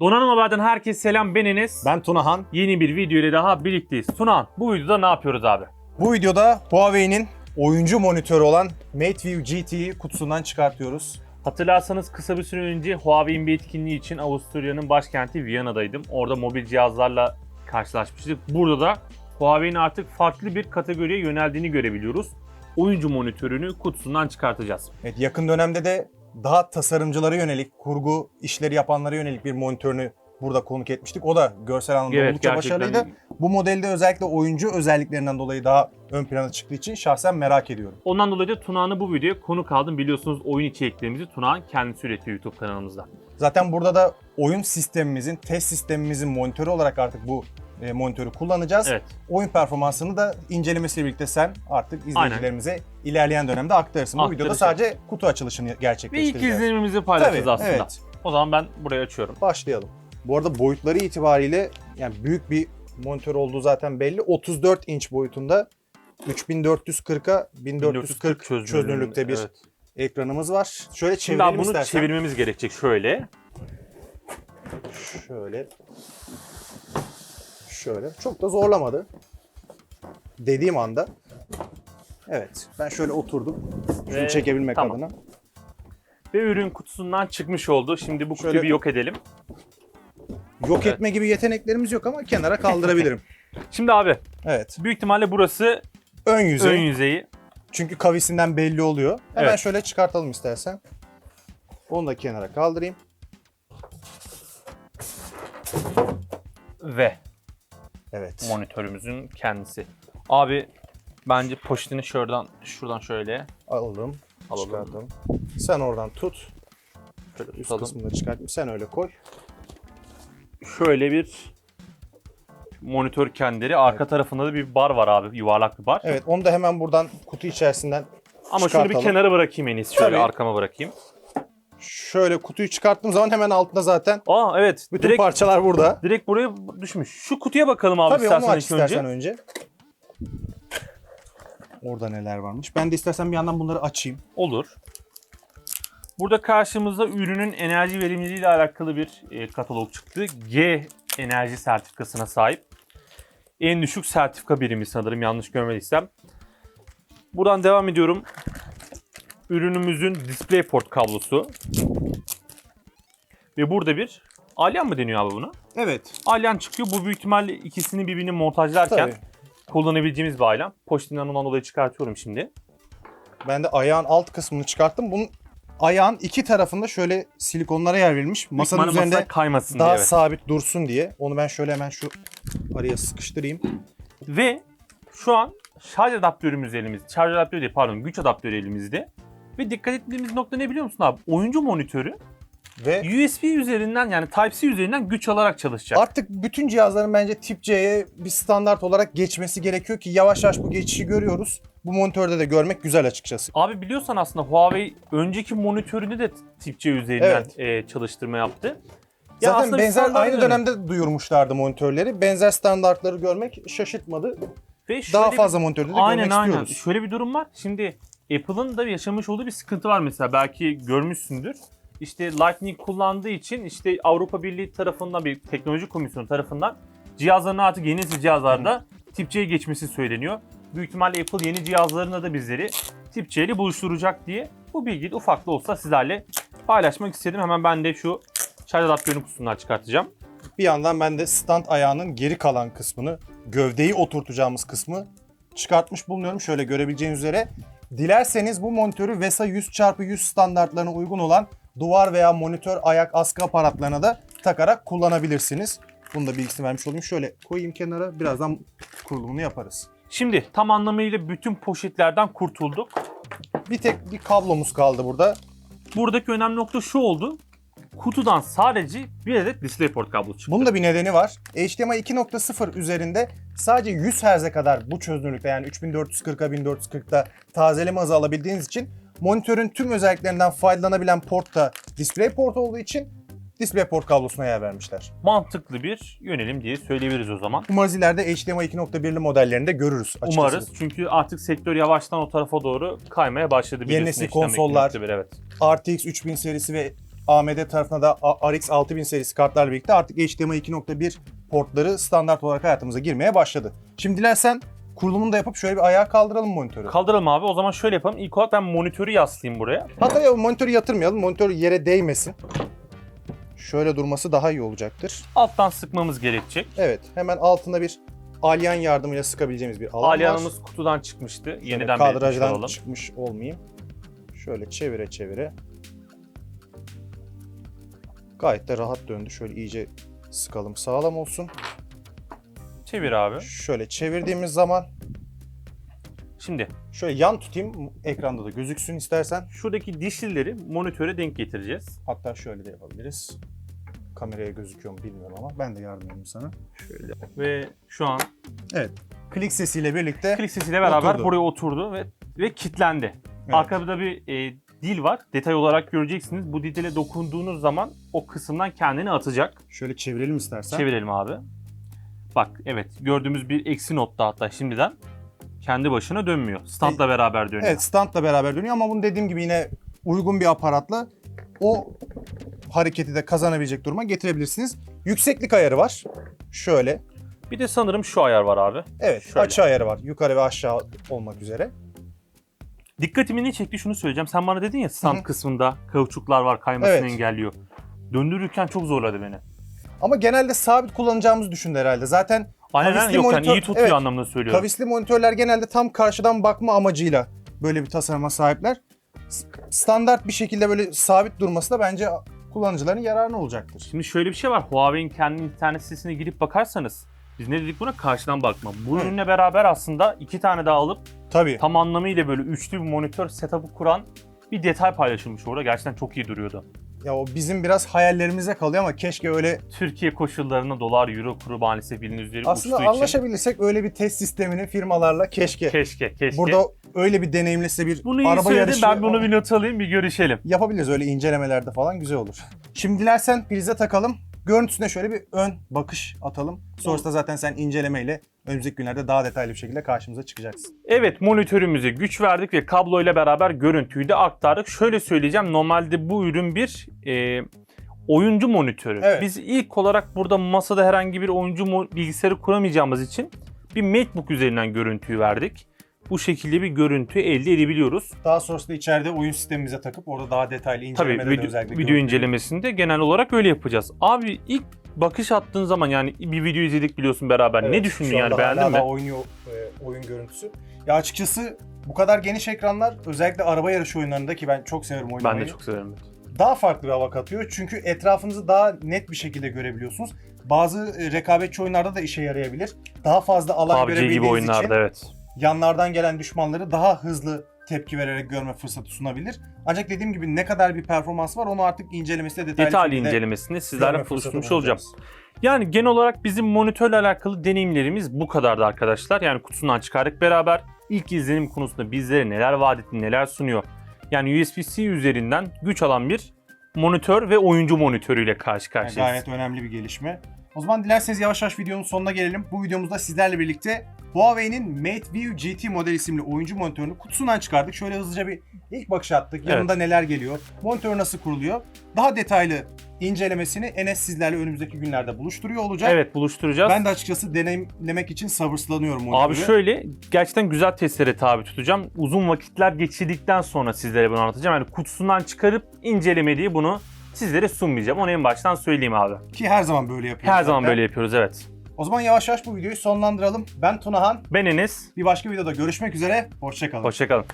Donanım Haber'den herkese selam ben Enes. Ben Tunahan. Yeni bir video ile daha birlikteyiz. Tunan bu videoda ne yapıyoruz abi? Bu videoda Huawei'nin oyuncu monitörü olan MateView GT'yi kutusundan çıkartıyoruz. Hatırlarsanız kısa bir süre önce Huawei'in bir etkinliği için Avusturya'nın başkenti Viyana'daydım. Orada mobil cihazlarla karşılaşmıştık. Burada da Huawei'nin artık farklı bir kategoriye yöneldiğini görebiliyoruz. Oyuncu monitörünü kutusundan çıkartacağız. Evet, yakın dönemde de daha tasarımcılara yönelik, kurgu işleri yapanlara yönelik bir monitörünü burada konuk etmiştik. O da görsel anlamda Evet, oldukça gerçekten. başarılıydı. Bu modelde özellikle oyuncu özelliklerinden dolayı daha ön plana çıktığı için şahsen merak ediyorum. Ondan dolayı da Tunağan'ı bu videoya konuk aldım. Biliyorsunuz oyun içeriklerimizi Tunağan kendisi üretiyor YouTube kanalımızda. Zaten burada da oyun sistemimizin, test sistemimizin monitörü olarak artık bu e, monitörü kullanacağız. Evet. Oyun performansını da incelemesiyle birlikte sen artık izleyicilerimize ilerleyen dönemde aktarırsın. Bu videoda sadece kutu açılışını Ve ilk gerçekleştireceğiz. izlenimimizi paylaşacağız Tabii, aslında. evet. O zaman ben buraya açıyorum. Başlayalım. Bu arada boyutları itibariyle yani büyük bir monitör olduğu zaten belli. 34 inç boyutunda 3440'a 1440 çözünürlükte bir Evet. ekranımız var. Şöyle Şimdi çevirelim abi bunu istersen. çevirmemiz gerekecek şöyle. Şöyle. Şöyle. Çok da zorlamadı. Dediğim anda. Evet. Ben şöyle oturdum. Şunu Ve- çekebilmek tamam. adına. Ve ürün kutusundan çıkmış oldu. Şimdi bu kutuyu Şöyle- bir yok edelim. Yok Evet. etme gibi yeteneklerimiz yok ama kenara kaldırabilirim. Şimdi abi evet. büyük ihtimalle burası Ön yüzey. ön yüzeyi. Çünkü kavisinden belli oluyor. Hemen Evet. şöyle çıkartalım istersen. Onu da kenara kaldırayım. ve Evet. monitörümüzün kendisi. Abi bence poşetini şuradan şuradan şöyle Alalım. Alalım. Çıkartalım. Sen oradan tut. şöyle Üst tutalım. kısmını da çıkartayım. Sen öyle koy. Şöyle bir monitör kendileri. Arka tarafında da bir bar var abi. Yuvarlak bir bar. Evet onu da hemen buradan kutu içerisinden Ama şunu bir çıkartalım. kenara bırakayım en iyisi. Şöyle Tabii. arkama bırakayım. Şöyle kutuyu çıkarttığım zaman hemen altında zaten Aa evet. bütün direkt parçalar burada. direkt buraya düşmüş. Şu kutuya bakalım abi Tabii istersen onu aç ilk önce. istersen önce. Orada neler varmış. Ben de istersen bir yandan bunları açayım. Olur. Burada karşımızda ürünün enerji verimliliği ile alakalı bir e, katalog çıktı. G enerji sertifikasına sahip. En düşük sertifika birimi sanırım yanlış görmediysem. Buradan devam ediyorum. Ürünümüzün DisplayPort kablosu. Ve burada bir alyan mı deniyor abi buna? Evet. Alyan çıkıyor. Bu büyük ihtimalle ikisini birbirine montajlarken kullanabileceğimiz bir alyan. Poşetinden ondan dolayı çıkartıyorum şimdi. Ben de ayağın alt kısmını çıkarttım. Bunun ayağın iki tarafında şöyle silikonlara yer verilmiş. Masanın ihtimalle üzerinde masa kaymasın daha diye. evet. sabit dursun diye. Onu ben şöyle hemen şu araya sıkıştırayım. Ve şu an şarj adaptörümüz elimizde. Şarj adaptörü değil pardon güç adaptörü elimizde. Ve dikkat ettiğimiz nokta ne biliyor musun abi? Oyuncu monitörü Ve USB üzerinden yani Type-C üzerinden güç alarak çalışacak. artık bütün cihazların bence tip C'ye bir standart olarak geçmesi gerekiyor ki yavaş yavaş bu geçişi görüyoruz. Bu monitörde de görmek güzel açıkçası. Abi biliyorsan aslında Huawei önceki monitörünü de Type-C üzerinden Evet. e, çalıştırma yaptı. Ya Zaten benzer aynı dönemde duyurmuşlardı monitörleri. Benzer standartları görmek şaşırtmadı. Ve Daha fazla monitörde de Aynen görmek aynen. istiyoruz. Şöyle bir durum var. Şimdi Apple'ın da yaşamış olduğu bir sıkıntı var mesela. Belki görmüşsündür. İşte Lightning kullandığı için işte Avrupa Birliği tarafından bir teknoloji komisyonu tarafından cihazların artık yeni cihazlarda tip C'ye geçmesi söyleniyor. Büyük ihtimalle Apple yeni cihazlarında da bizleri tip C ile buluşturacak diye bu bilgiyi ufak da olsa sizlerle paylaşmak istedim. Hemen ben de şu şarj adaptörünün kutusundan çıkartacağım. Bir yandan ben de stand ayağının geri kalan kısmını, gövdeyi oturtacağımız kısmı çıkartmış bulunuyorum. Şöyle görebileceğiniz üzere. Dilerseniz bu monitörü VESA 100x100 standartlarına uygun olan duvar veya monitör ayak askı aparatlarına da takarak kullanabilirsiniz. Bunu da bilgisini vermiş olayım. Şöyle koyayım kenara. Birazdan kurulumunu yaparız. Şimdi tam anlamıyla bütün poşetlerden kurtulduk. Bir tek bir kablomuz kaldı burada. Buradaki önemli nokta şu oldu. Kutudan sadece bir adet DisplayPort kablosu çıktı. Bunun da bir nedeni var. HDMI 2.0 üzerinde sadece 100 Hz'e kadar bu çözünürlükte yani 3440'a 1440'da tazeleme hızı alabildiğiniz için monitörün tüm özelliklerinden faydalanabilen port da DisplayPort olduğu için DisplayPort kablosuna yer vermişler. Mantıklı bir yönelim diye söyleyebiliriz o zaman. Umarız ileride HDMI 2.1'li modellerinde görürüz açıkçası. Umarız. Çünkü artık sektör yavaştan o tarafa doğru kaymaya başladı. Yeni nesil konsollar. 2.1, Evet. RTX 3000 serisi ve AMD tarafına da RX 6000 serisi kartlarla birlikte artık HDMI 2.1 portları standart olarak hayatımıza girmeye başladı. Şimdi dilersen kurulumunu da yapıp şöyle bir ayağa kaldıralım monitörü. Kaldıralım abi. O zaman şöyle yapalım. İlk olarak ben monitörü yaslayayım buraya. Hatta ya monitörü yatırmayalım. Monitör yere değmesin. Şöyle durması daha iyi olacaktır. Alttan sıkmamız gerekecek. Evet, hemen altında bir alyan yardımıyla sıkabileceğimiz bir alan var. Alyanımız kutudan çıkmıştı. Şöyle Yeniden kadrajdan çıkmış olmayayım. Şöyle çevire çevire. Gayet de rahat döndü. Şöyle iyice sıkalım sağlam olsun. Çevir abi. Şöyle çevirdiğimiz zaman Şimdi şöyle yan tutayım ekranda da gözüksün istersen. şuradaki dişlileri monitöre denk getireceğiz. Hatta şöyle de yapabiliriz. Kameraya gözüküyor mu bilmiyorum ama ben de yardım edeyim sana. Şöyle. Ve şu an Evet. Klik sesiyle birlikte klik sesiyle beraber Oturdu. buraya oturdu ve ve kilitlendi. Evet. Arkada bir e, dil var. Detay olarak göreceksiniz. Bu dile dokunduğunuz zaman o kısımdan kendini atacak. şöyle çevirelim istersen. Çevirelim abi. Bak evet gördüğümüz bir eksi notta hatta şimdiden kendi başına dönmüyor. Standla beraber dönüyor. Evet standla beraber dönüyor ama bunu dediğim gibi yine uygun bir aparatla o hareketi de kazanabilecek duruma getirebilirsiniz. Yükseklik ayarı var. Şöyle. Bir de sanırım şu ayar var abi. Evet Şöyle. açı ayarı var. Yukarı ve aşağı olmak üzere. Dikkatimi ne çekti şunu söyleyeceğim. Sen bana dedin ya stand Hı hı. kısmında kauçuklar var kaymasını Evet. engelliyor. Döndürürken çok zorladı beni. Ama genelde sabit kullanacağımızı düşündü herhalde. Zaten Aynen Kavisli yok yani monitör- iyi tutuyor evet. anlamında söylüyorum. kavisli monitörler genelde tam karşıdan bakma amacıyla böyle bir tasarıma sahipler. S- Standart bir şekilde böyle sabit durması da bence kullanıcıların yararına olacaktır. Şimdi şöyle bir şey var. Huawei'in kendi internet sitesine girip bakarsanız biz ne dedik buna? Karşıdan bakma. Bu Hı. ürünle beraber aslında iki tane daha alıp Tabii. tam anlamıyla böyle üçlü bir monitör setup'ı kuran bir detay paylaşılmış orada. Gerçekten çok iyi duruyordu. Ya o bizim biraz hayallerimize kalıyor ama keşke öyle Türkiye koşullarında dolar, euro kuru maalesef bildiğiniz üzere aslında uçtuğu için. anlaşabilirsek öyle bir test sistemini firmalarla keşke. Keşke, keşke. Burada öyle bir deneyimlese bir Bunu araba söyledin. yarışı Ben bunu bir not alayım, bir görüşelim. yapabiliriz öyle incelemelerde falan güzel olur. Şimdi dilersen prize takalım. Görüntüsüne şöyle bir ön bakış atalım. Sonrasında zaten sen incelemeyle önümüzdeki günlerde daha detaylı bir şekilde karşımıza çıkacaksın. Evet monitörümüze güç verdik ve kabloyla beraber görüntüyü de aktardık. Şöyle söyleyeceğim normalde bu ürün bir e, oyuncu monitörü. Evet. Biz ilk olarak burada masada herhangi bir oyuncu bilgisayarı kuramayacağımız için bir MacBook üzerinden görüntüyü verdik. Bu şekilde bir görüntü elde edebiliyoruz. Daha sonrasında içeride oyun sistemimize takıp orada daha detaylı Tabii incelemede de video, özellikle video incelemesinde genel olarak öyle yapacağız. Abi ilk bakış attığın zaman yani bir video izledik biliyorsun beraber. Evet, ne düşündün yani beğendin hala mi? oynuyor e, oyun görüntüsü. Ya açıkçası bu kadar geniş ekranlar özellikle araba yarışı oyunlarında ki ben çok severim oynamayı. Ben de çok severim. daha farklı bir hava katıyor. Çünkü etrafınızı daha net bir şekilde görebiliyorsunuz. Bazı rekabetçi oyunlarda da işe yarayabilir. Daha fazla alan PUBG görebildiğiniz gibi oyunlarda için evet. Yanlardan gelen düşmanları daha hızlı tepki vererek görme fırsatı sunabilir. Ancak dediğim gibi ne kadar bir performans var onu artık incelemesiyle detaylı, Detaylı incelemesini sizlerle buluşturmuş olacağım. Yani genel olarak bizim monitörle alakalı deneyimlerimiz bu kadardı arkadaşlar. Yani kutusundan çıkardık beraber. İlk izlenim konusunda bizlere neler vaat etti, neler sunuyor. Yani USB-C üzerinden güç alan bir monitör ve oyuncu monitörüyle karşı Yani karşıyayız. gayet önemli bir gelişme. O zaman dilerseniz yavaş yavaş videonun sonuna gelelim. Bu videomuzda sizlerle birlikte Huawei'nin MateView GT model isimli oyuncu monitörünü kutusundan çıkardık. Şöyle hızlıca bir ilk bakış attık. Yanında neler geliyor, monitör nasıl kuruluyor. Daha detaylı incelemesini Enes sizlerle önümüzdeki günlerde buluşturuyor olacak. Evet buluşturacağız. Ben de açıkçası deneyimlemek için sabırsızlanıyorum. Abi şöyle gerçekten güzel testlere tabi tutacağım. Uzun vakitler geçirdikten sonra sizlere bunu anlatacağım. Yani kutusundan çıkarıp inceleme diye bunu sizlere sunmayacağım. Onu en baştan söyleyeyim abi. Ki her zaman böyle yapıyoruz. Her zaman zaten. böyle yapıyoruz evet. O zaman yavaş yavaş bu videoyu sonlandıralım. Ben Tunahan. Ben Enes. Bir başka videoda görüşmek üzere. Hoşçakalın. Hoşçakalın.